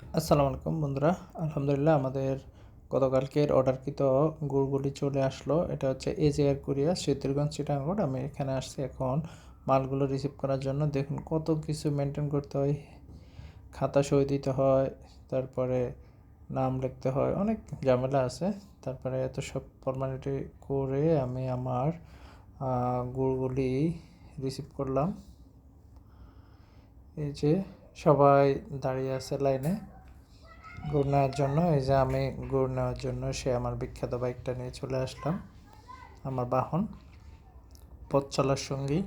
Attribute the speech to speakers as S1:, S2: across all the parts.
S1: আসসালামু আলাইকুম বন্ধুরা। আলহামদুলিল্লাহ আমাদের গতকালকের অর্ডারকৃত গুড়গুলি চলে আসলো। এটা হচ্ছে এজেআর কুরিয়া শীতলগঞ্জ চিটাঙ্গড় আমি এখানে আসছি এখন মালগুলো রিসিভ করার জন্য। দেখুন কত কিছু মেনটেন করতে হয়। খাতা সই দিতে হয়, তারপরে নাম লিখতে হয়, অনেক ঝামেলা আছে। তারপরে এত সব ফর্মালিটি করে আমি আমার গুড়গুলি রিসিভ করলাম। এই যে সবাই দাঁড়িয়ে আছে লাইনে। গুড় নেওয়ার জন্য, এই যে আমি গুড় নেওয়ার জন্য সে আমার বিখ্যাত বাইকটা নিয়ে চলে আসলাম, আমার বাহন। পথ চলার সঙ্গী।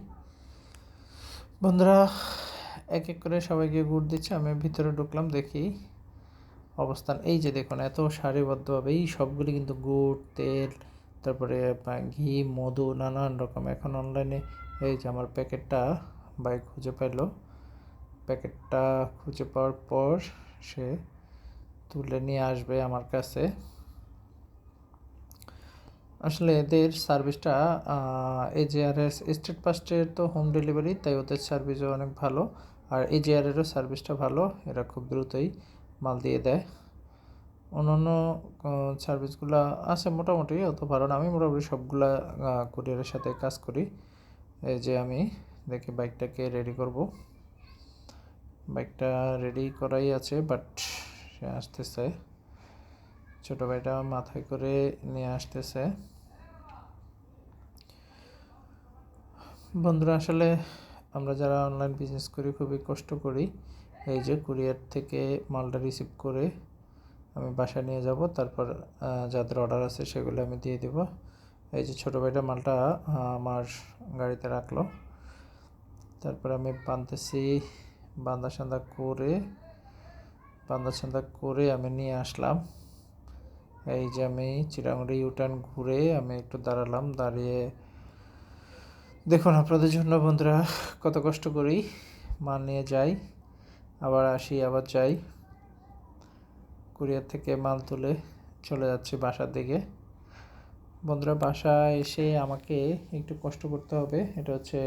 S1: বন্ধুরা, এক এক করে সবাইকে গুড় দিচ্ছে, আমি ভিতরে ঢুকলাম, দেখি অবস্থান। এই যে দেখুন, এত সারিবদ্ধভাবে এই সবগুলি কিন্তু গুড়, তেল, তারপরে ঘি, মধু, নানান রকম। এখন অনলাইনে এই যে আমার প্যাকেটটা বাইক খুঁজে পাইলো। প্যাকেটটা খুঁজে পাওয়ার পর সে তুলে নিয়ে আসবে আমার কাছে। আসলে এদের সার্ভিসটা এজিআরএস স্টেট ফাস্টের তো হোম ডেলিভারি তাই ওদের সার্ভিসও অনেক ভালো। আর এজিআরেরও সার্ভিসটা ভালো, এরা খুব দ্রুতই মাল দিয়ে দেয়। অন্যান্য সার্ভিসগুলো আছে মোটামুটি, অত ভালো না। আমি মোটামুটি সবগুলা কুরিয়ারের সাথে কাজ করি। এই যে আমি দেখি বাইকটাকে রেডি করব। বাইকটা রেডি করাই আছে বাট সে আসতেছে। ছোটো ভাইটা মাথায় করে নিয়ে আসতেছে। বন্ধুরা, আসলে আমরা যারা অনলাইন বিজনেস করি, খুবই কষ্ট করি। এই যে কুরিয়ার থেকে মালটা রিসিভ করে আমি বাসায় নিয়ে যাব, তারপর যাদের অর্ডার আছে সেগুলো আমি দিয়ে দেব। এই যে ছোটো ভাইটা মালটা আমার গাড়িতে রাখল। তারপর আমি বাঁধতেছি বান্দা সান্দা করে বান্দা সান্দা করে আমি নিয়ে আসলাম। এই যে আমি চিরাঙ্গুড়ি ইউটার্ন ঘুরে আমি একটু দাঁড়ালাম, দাঁড়িয়ে দেখুন আপনাদের জন্য বন্ধুরা কত কষ্ট করি, মাল নিয়ে যাই, আবার আসি, আবার যাই। কুরিয়ার থেকে মাল তুলে চলে যাচ্ছি বাসার দিকে। বন্ধুরা বাসা এসে আমাকে একটু কষ্ট করতে হবে, এটা হচ্ছে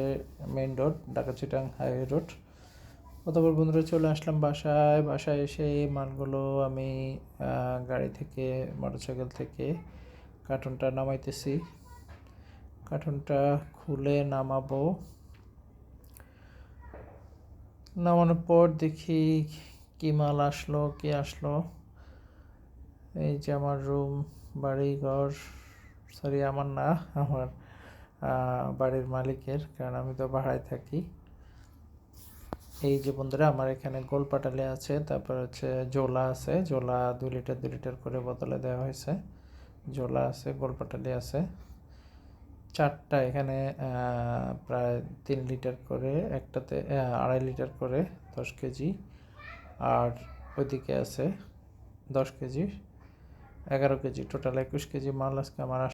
S1: main road Dhaka Chittagong highway road অতপর বন্ধুরা চলে আসলাম বাসায়। বাসায় এসে মালগুলো আমি গাড়ি থেকে, মোটরসাইকেল থেকে কার্টুনটা নামাইতেছি। কার্টুনটা খুলে নামাবো। নামানোর পর দেখি কি মাল আসলো, কি আসলো। এই যে আমার রুম, বাড়ি, ঘর, সরি, আমার না, আমার বাড়ির মালিকের, কারণ আমি তো ভাড়ায় থাকি। এই যে বন্ধুরা, আমার এখানে গোলপাটালি আছে, তারপর হচ্ছে জোলা আছে, জোলা দুই লিটার দুই লিটার করে বোতলে দেওয়া হয়েছে। জোলা আছে গোলপাটালি আছে। চারটা এখানে প্রায় তিন লিটার করে, একটাতে আড়াই লিটার করে, দশ কেজি। আর ওইদিকে আছে দশ কেজি, এগারো কেজি, টোটাল একুশ কেজি মাল আজকে আমার